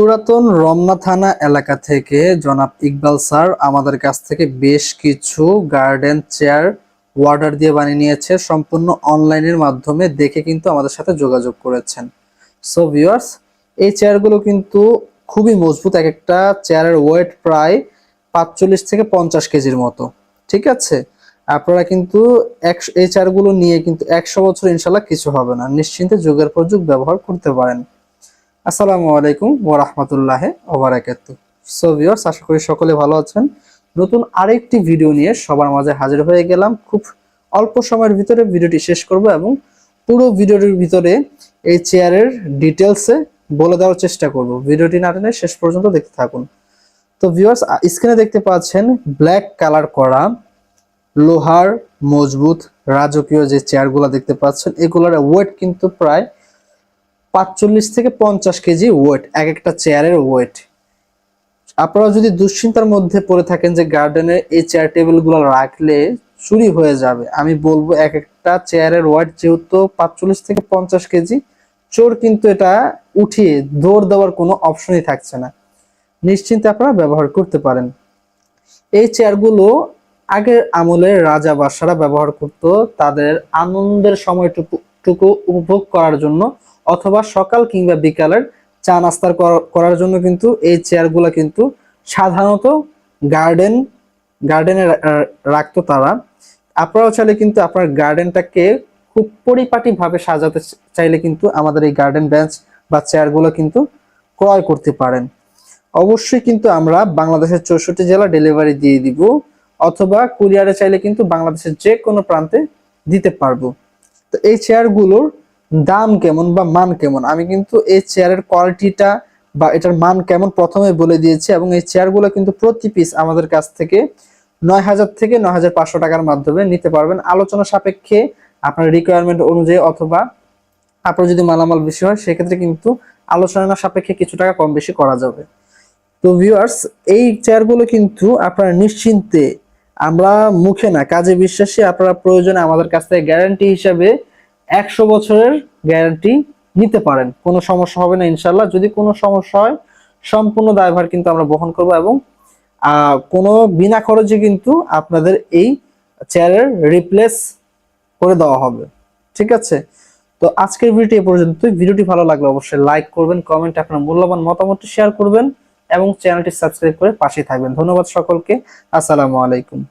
পুরাতন রমনা থানা এলাকা থেকে জনাব ইকবাল স্যার আমাদের কাছ থেকে বেশ কিছু গার্ডেন, চেয়ার অর্ডার দিয়ে বানিয়ে নিয়েছে। সম্পূর্ণ অনলাইনের মাধ্যমে দেখে কিন্তু আমাদের সাথে যোগাযোগ করেছেন। সো ভিউয়ার্স এই চেয়ারগুলো কিন্তু খুবই মজবুত। এক একটা চেয়ারের ওয়েট প্রায় পাঁচচল্লিশ থেকে পঞ্চাশ কেজির মতো। ঠিক আছে? আপনারা কিন্তু এই চেয়ারগুলো নিয়ে কিন্তু একশো বছর ইনশাল্লাহ কিছু হবে না। নিশ্চিন্তে যুগের পর যুগ ব্যবহার করতে পারেন। আসসালামু আলাইকুম ওয়া রাহমাতুল্লাহি ওয়া বারাকাতুহু। সো ভিউয়ার্স আশা করি সকলে ভালো আছেন। নতুন আরেকটি ভিডিও নিয়ে সবার মাঝে হাজির হয়ে গেলাম। খুব অল্প সময়ের ভিতরে ভিডিওটি শেষ করব এবং পুরো ভিডিওটির ভিতরে এই চেয়ারের ডিটেলসে বলে দেওয়ার চেষ্টা করব। ভিডিওটি না টেনে শেষ পর্যন্ত দেখতে থাকুন। তো ভিউয়ার্স স্ক্রিনে দেখতে পাচ্ছেন ব্ল্যাক কালার করা, লোহার মজবুত রাজকীয় যে চেয়ারগুলো দেখতে পাচ্ছেন, এগুলোর ওয়েট কিন্তু প্রায় পাঁচচল্লিশ থেকে পঞ্চাশ কেজি ওয়েট এক একটা চেয়ারের ওয়েট আপনারা যদি দুশ্চিন্তার মধ্যে পড়ে থাকেন যে গার্ডেনে এই চেয়ার টেবিলগুলো রাখলে চুরি হয়ে যাবে, আমি বলব এক একটা চেয়ারের ওয়েট যেহেতু পাঁচচল্লিশ থেকে পঞ্চাশ কেজি, চোর কিন্তু এটা উঠিয়ে দৌড় দেওয়ার কোনো অপশনই থাকছে না। নিশ্চিন্তে আপনারা ব্যবহার করতে পারেন। এই চেয়ারগুলো আগের আমলের রাজা বাসারা ব্যবহার করত, তাদের আনন্দের সময়টুকু, টুকু উপভোগ করার জন্য অথবা সকাল কিংবা বিকালের চা নাস্তার করার জন্য কিন্তু এই চেয়ারগুলো কিন্তু সাধারণত গার্ডেন, গার্ডেনে রাখতো তারা। আপনারাও চাইলে কিন্তু আপনার গার্ডেনটাকে খুব পরিপাটিভাবে সাজাতে চাইলে কিন্তু আমাদের এই গার্ডেন বেঞ্চ বা চেয়ারগুলো কিন্তু ক্রয় করতে পারেন। অবশ্যই কিন্তু আমরা বাংলাদেশের চৌষট্টি জেলা ডেলিভারি দিয়ে দিব অথবা কুরিয়ারে চাইলে কিন্তু বাংলাদেশের যে কোনো প্রান্তে দিতে পারব। তো এই চেয়ারগুলোর দাম কেমন বা মান কেমন? আমি কিন্তু এই চেয়ারের কোয়ালিটিটা বা এটার মান কেমন প্রথমে বলে দিয়েছি এবং এই চেয়ারগুলো কিন্তু প্রতি পিস আমাদের কাছ থেকে নয় হাজার থেকে নয় হাজার পাঁচশো টাকার মাধ্যমে নিতে পারবেন। আলোচনা সাপেক্ষে আপনার রিকোয়ারমেন্ট অনুযায়ী অথবা আপনার যদি মালামাল বেশি হয়, সেক্ষেত্রে কিন্তু আলোচনা সাপেক্ষে কিছু টাকা কম বেশি করা যাবে। তো ভিউয়ার্স এই চেয়ারগুলো কিন্তু আপনারা নিশ্চিন্তে আমরা মুখে না, কাজে বিশ্বাসী, আপনারা প্রয়োজনে আমাদের কাছ থেকে গ্যারান্টি হিসাবে একশো বছরের গ্যারান্টি নিতে পারেন। কোনো সমস্যা হবে না ইনশাল্লাহ যদি কোনো সমস্যা হয়, সম্পূর্ণ দায়ভার কিন্তু আমরা বহন করব এবং কোনো বিনা খরচে কিন্তু আপনাদের এই চেয়ারের রিপ্লেস করে দেওয়া হবে। ঠিক আছে? তো আজকের ভিডিওটি এ পর্যন্ত ভিডিওটি ভালো লাগলে অবশ্যই লাইক করবেন কমেন্ট আপনার মূল্যবান মতামতটি শেয়ার করবেন এবং চ্যানেলটি সাবস্ক্রাইব করে পাশে থাকবেন। ধন্যবাদ সকলকে। আসসালামু আলাইকুম।